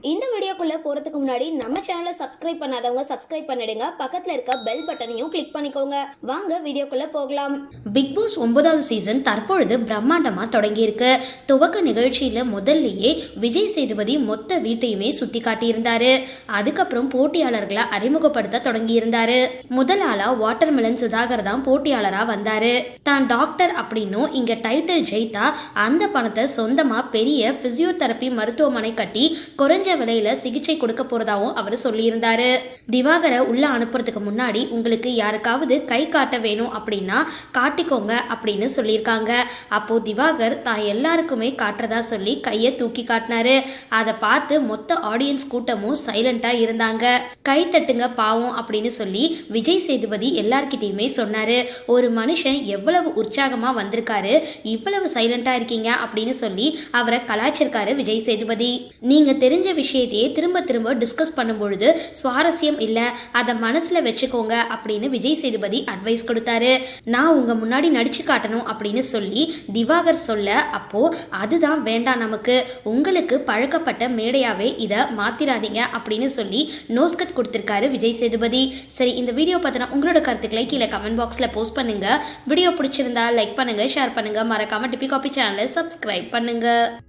இந்த வீடியோக்குள்ளே போகிறதுக்கு முன்னாடி நம்ம சேனலை சப்ஸ்கிரைப் பண்ணாதவங்க சப்ஸ்கிரைப் பண்ணிடுங்க. பக்கத்தில் இருக்க பெல் பட்டனையும் கிளிக் பண்ணிக்கோங்க. வாங்க வீடியோக்குள்ளே போகலாம். பிக் பாஸ் ஒன்பதாவது சீசன் தற்பொழுது பிரம்மாண்டமாக தொடங்கியிருக்கு. துவக்க நிகழ்ச்சியில் முதல்லயே விஜய் சேதுபதி மொத்த வீட்டையுமே சுற்றி காட்டியிருந்தாரு. அதுக்கப்புறம் போட்டியாளர்களை அறிமுகப்படுத்த தொடங்கியிருந்தார். முதல் வாட்டர் வாட்டர்மெலன் சுதாகர் தான் போட்டியாளராக வந்தார். தான் டாக்டர் அப்படின்னும் இங்கே டைட்டில் ஜெயித்தா அந்த பணத்தை சொந்தமாக பெரிய பிசியோதெரப்பி மருத்துவமனை கட்டி குறைஞ்ச விலையில் சிகிச்சை கொடுக்க போறதாவும் அவர் சொல்லியிருந்தாரு. திவாகரை உள்ள அனுப்புறதுக்கு முன்னாடி உங்களுக்கு யாருக்காவது கை காட்ட வேணும் அப்படின்னா காட்டிக்கோங்க அப்படின்னு சொல்லியிருக்காங்க. அப்போ திவாகர் தான் எல்லாருக்குமே காட்டுறதா சொல்லி கையை தூக்கி காட்டினாரு. அதை பார்த்து மொத்த ஆடியன்ஸ் கூட்டமும் சைலண்டா இருந்தாங்க. கை தட்டுங்க பாவம் அப்படின்னு சொல்லி விஜய் சேதுபதி எல்லார்கிட்டயுமே சொன்னாரு. ஒரு மனுஷன் எவ்வளவு உற்சாகமா வந்திருக்காரு இவ்வளவு சைலண்டா இருக்கீங்க அப்படின்னு சொல்லி அவரை கலாச்சிருக்காரு விஜய் சேதுபதி. நீங்க தெரிஞ்ச விஷயத்தையே திரும்ப திரும்ப டிஸ்கஸ் பண்ணும்பொழுது சுவாரஸ்யம் இல்லை அதை மனசில் வச்சுக்கோங்க அப்படின்னு விஜய் சேதுபதி அட்வைஸ் கொடுத்தாரு. நான் உங்கள் முன்னாடி நடிச்சு காட்டணும் அப்படின்னு சொல்லி திவாகர் சொல்ல அப்போ அதுதான் வேண்டாம் நமக்கு. உங்களுக்கு பழக்கப்பட்ட மேடையாகவே இதை மாத்திராதீங்க அப்படின்னு சொல்லி நோஸ்கட் கொடுத்துருக்காரு விஜய் சேதுபதி. சரி இந்த வீடியோ பத்தின உங்களோட கருத்துக்களை கீழே கமெண்ட் பாக்ஸில் போஸ்ட் பண்ணுங்கள் வீடியோ பிடிச்சிருந்தா லைக் பண்ணுங்கள் ஷேர் பண்ணுங்கள் மறக்காமல் டிபி காபி சேனலை சப்ஸ்கிரைப் பண்ணுங்கள்